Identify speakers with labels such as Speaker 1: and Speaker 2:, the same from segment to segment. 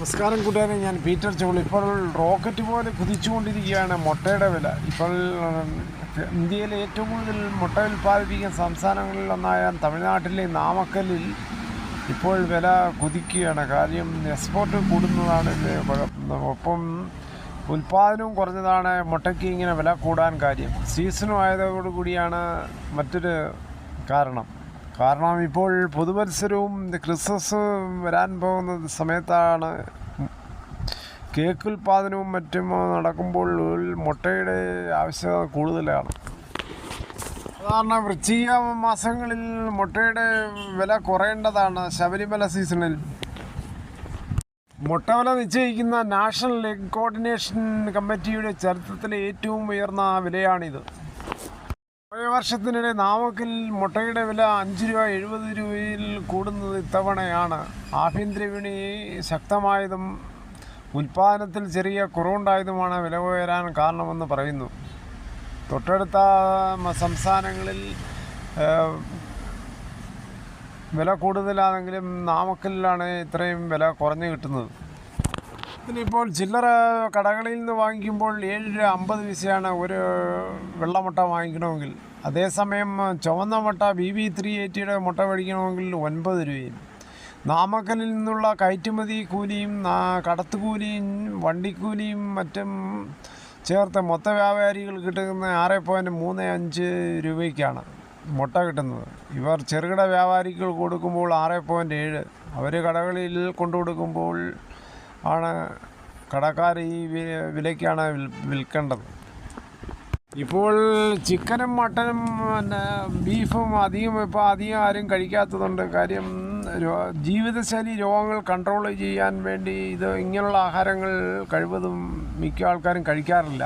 Speaker 1: നമസ്കാരം കൂട്ടുകാരെ ഞാൻ പീറ്റർ ചോൾ. ഇപ്പോൾ റോക്കറ്റ് പോലെ കുതിച്ചുകൊണ്ടിരിക്കുകയാണ് മുട്ടയുടെ വില. ഇപ്പോൾ ഇന്ത്യയിലെ ഏറ്റവും കൂടുതൽ മുട്ട ഉൽപ്പാദിപ്പിക്കുന്ന സംസ്ഥാനങ്ങളിൽ ഒന്നായ തമിഴ്നാട്ടിലെ നാമക്കലിൽ ഇപ്പോൾ വില കുതിക്കുകയാണ്. കാര്യം എക്സ്പോർട്ട് കൂടുന്നതാണ്. ഒപ്പം ഉൽപ്പാദനവും കുറഞ്ഞതാണ് മുട്ടയ്ക്ക് ഇങ്ങനെ വില കൂടാൻ കാര്യം. സീസണും ആയതോടുകൂടിയാണ് മറ്റൊരു കാരണം. കാരണം ഇപ്പോൾ പുതുവത്സരവും ക്രിസ്മസ് വരാൻ പോകുന്ന സമയത്താണ് കേക്ക് ഉൽപ്പാദനവും മറ്റും നടക്കുമ്പോൾ മുട്ടയുടെ ആവശ്യകത കൂടുതലാണ്. സാധാരണ വൃശ്ചിക മാസങ്ങളിൽ മുട്ടയുടെ വില കുറയേണ്ടതാണ് ശബരിമല സീസണിൽ. മുട്ട വില നിശ്ചയിക്കുന്ന നാഷണൽ എഗ് കോർഡിനേഷൻ കമ്മിറ്റിയുടെ ചരിത്രത്തിലെ ഏറ്റവും ഉയർന്ന വിലയാണിത്. വർഷത്തിനിടെ നാമക്കൽ മുട്ടയുടെ വില അഞ്ച് രൂപ എഴുപത് രൂപയിൽ കൂടുന്നത് ഇത്തവണയാണ്. ആഭ്യന്തര വിപണി ശക്തമായതും ഉൽപാദനത്തിൽ ചെറിയ കുറവുണ്ടായതുമാണ് വില ഉയരാൻ കാരണമെന്ന് പറയുന്നു. തൊട്ടടുത്ത സംസ്ഥാനങ്ങളിൽ വില കൂടുതലാണെങ്കിലും നാമക്കലിലാണ് ഇത്രയും വില കുറഞ്ഞു കിട്ടുന്നത്. ഇതിനിപ്പോൾ ചില്ലറ കടകളിൽ നിന്ന് വാങ്ങിക്കുമ്പോൾ ഏഴ് രൂപ അമ്പത് പൈസയാണ് ഒരു വെള്ളമുട്ട വാങ്ങിക്കണമെങ്കിൽ. അതേസമയം ചുവന്ന മുട്ട ബി ബി ത്രീ എയ്റ്റിയുടെ മുട്ട മേടിക്കണമെങ്കിൽ ഒൻപത് രൂപയും. നാമക്കലിൽ നിന്നുള്ള കയറ്റുമതി കൂലിയും കടത്തുകൂലിയും വണ്ടിക്കൂലിയും മറ്റും ചേർത്ത് മൊത്ത വ്യാപാരികൾ കിട്ടുന്ന ആറ് പോയിന്റ് മൂന്ന് അഞ്ച് രൂപയ്ക്കാണ് മുട്ട കിട്ടുന്നത്. ഇവർ ചെറുകിട വ്യാപാരികൾ കൊടുക്കുമ്പോൾ ആറ് പോയിന്റ് ഏഴ്. അവർ കടകളിൽ കൊണ്ടു കൊടുക്കുമ്പോൾ ആണ് കടക്കാർ ഈ വിലയ്ക്കാണ് വിൽക്കേണ്ടത്. ഇപ്പോൾ ചിക്കനും മട്ടനും പിന്നെ ബീഫും അധികം ഇപ്പോൾ അധികം ആരും കഴിക്കാത്തതുണ്ട്. കാര്യം ജീവിതശൈലി രോഗങ്ങൾ കൺട്രോൾ ചെയ്യാൻ വേണ്ടി ഇത് ഇങ്ങനെയുള്ള ആഹാരങ്ങൾ കഴിവതും മിക്ക ആൾക്കാരും കഴിക്കാറില്ല.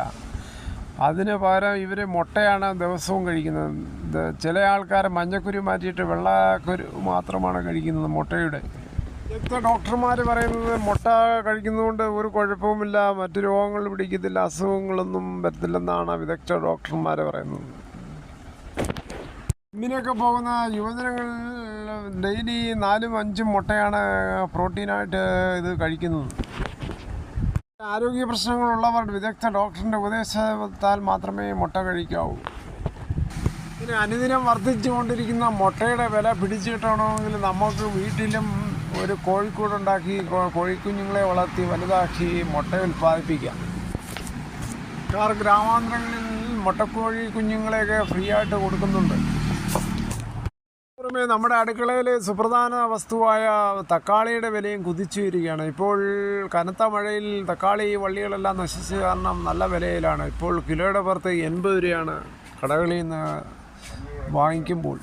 Speaker 1: അതിന് പകരം ഇവർ മുട്ടയാണ് ദിവസവും കഴിക്കുന്നത്. ചില ആൾക്കാർ മഞ്ഞക്കുരു മാറ്റിയിട്ട് വെള്ളക്കുരു മാത്രമാണ് കഴിക്കുന്നത് മുട്ടയുടെ. ഇപ്പോഴത്തെ ഡോക്ടർമാർ പറയുന്നത് മുട്ട കഴിക്കുന്നതുകൊണ്ട് ഒരു കുഴപ്പവുമില്ല മറ്റു രോഗങ്ങൾ പിടിക്കത്തില്ല അസുഖങ്ങളൊന്നും വരത്തില്ലെന്നാണ് വിദഗ്ധ ഡോക്ടർമാർ പറയുന്നത്. ഇങ്ങനെയൊക്കെ പോകുന്ന യുവജനങ്ങൾ ഡെയിലി നാലും അഞ്ചും മുട്ടയാണ് പ്രോട്ടീനായിട്ട് ഇത് കഴിക്കുന്നത്. ആരോഗ്യ പ്രശ്നങ്ങളുള്ളവർ വിദഗ്ധ ഡോക്ടറിന്റെ ഉപദേശത്താൽ മാത്രമേ മുട്ട കഴിക്കാവൂ. ഇങ്ങനെ അനുദിനം വർദ്ധിച്ചുകൊണ്ടിരിക്കുന്ന മുട്ടയുടെ വില പിടിച്ചു കിട്ടണമെങ്കിൽ നമുക്ക് വീട്ടിലും ഒരു കോഴിക്കൂടുണ്ടാക്കി കോഴിക്കുഞ്ഞുങ്ങളെ വളർത്തി വലുതാക്കി മുട്ട ഉൽപ്പാദിപ്പിക്കാം സർക്കാർ ഗ്രാമാന്തരങ്ങളിൽ മുട്ടക്കോഴി കുഞ്ഞുങ്ങളെയൊക്കെ ഫ്രീ ആയിട്ട് കൊടുക്കുന്നുണ്ട്. പുറമേ നമ്മുടെ അടുക്കളയിൽ സുപ്രധാന വസ്തുവായ തക്കാളിയുടെ വിലയും കുതിച്ചു വരികയാണ് ഇപ്പോൾ കനത്ത മഴയിൽ തക്കാളി വള്ളികളെല്ലാം നശിച്ച കാരണം നല്ല വിലയിലാണ്. ഇപ്പോൾ കിലോയുടെ പുറത്ത് എൺപത് രൂപയാണ് കടകളിൽ നിന്ന് വാങ്ങിക്കുമ്പോൾ.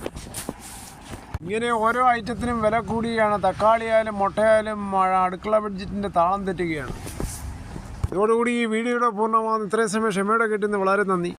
Speaker 1: ഇങ്ങനെ ഓരോ ഐറ്റത്തിനും വില കൂടിയാണ്. തക്കാളിയായാലും മുട്ടയായാലും അടുക്കള ബഡ്ജറ്റിന്റെ താളം തെറ്റുകയാണ്. ഇതോടുകൂടി ഈ വീഡിയോയുടെ പൂർണമാകുന്ന. ഇത്രയും സമയം ക്ഷമയോടെ കിട്ടുന്ന വളരെ നന്ദി.